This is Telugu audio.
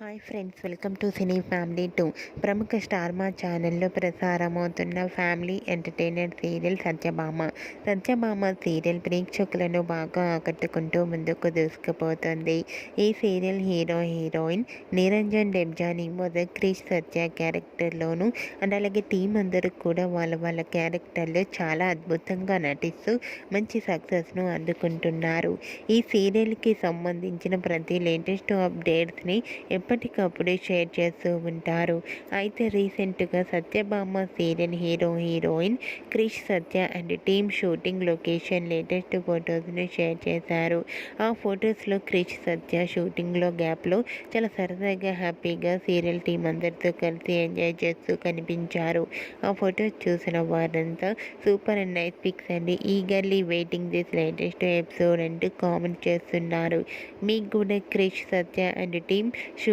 Hi friends welcome to cine family two ప్రముఖ స్టార్ మా ఛానల్లో ప్రసారమవుతున్న family entertainer serial Satyabhama. Satyabhama serial ప్రేక్షకులను బాగా ఆకట్టుకుంటూ ముందుకు దూసుకుపోతుంది. ఈ serial hero heroine Niranjan Debjani మొదటి క్రిష్ సత్య క్యారెక్టర్లోను అండ్ అలాగే టీం అందరూ కూడా వాళ్ళ వాళ్ళ క్యారెక్టర్లో చాలా అద్భుతంగా నటిస్తూ మంచి సక్సెస్ను అందుకుంటున్నారు. ఈ సీరియల్కి సంబంధించిన ప్రతి లేటెస్ట్ అప్డేట్స్ని ఎప్పటికప్పుడు షేర్ చేస్తూ ఉంటారు. అయితే రీసెంట్గా Satyabhama serial hero heroine Krish Satya and team shooting location latest ఫొటోస్ను share చేశారు. ఆ ఫొటోస్లో క్రిష్ సత్య షూటింగ్లో గ్యాప్లో చాలా సరదాగా హ్యాపీగా సీరియల్ టీం అందరితో కలిసి ఎంజాయ్ చేస్తూ కనిపించారు. ఆ ఫొటోస్ చూసిన వారంతా సూపర్ అండ్ నైస్ పిక్స్ అండి eagerly waiting this latest episode అంటూ కామెంట్ చేస్తున్నారు. మీకు కూడా Krish Satya and team shoo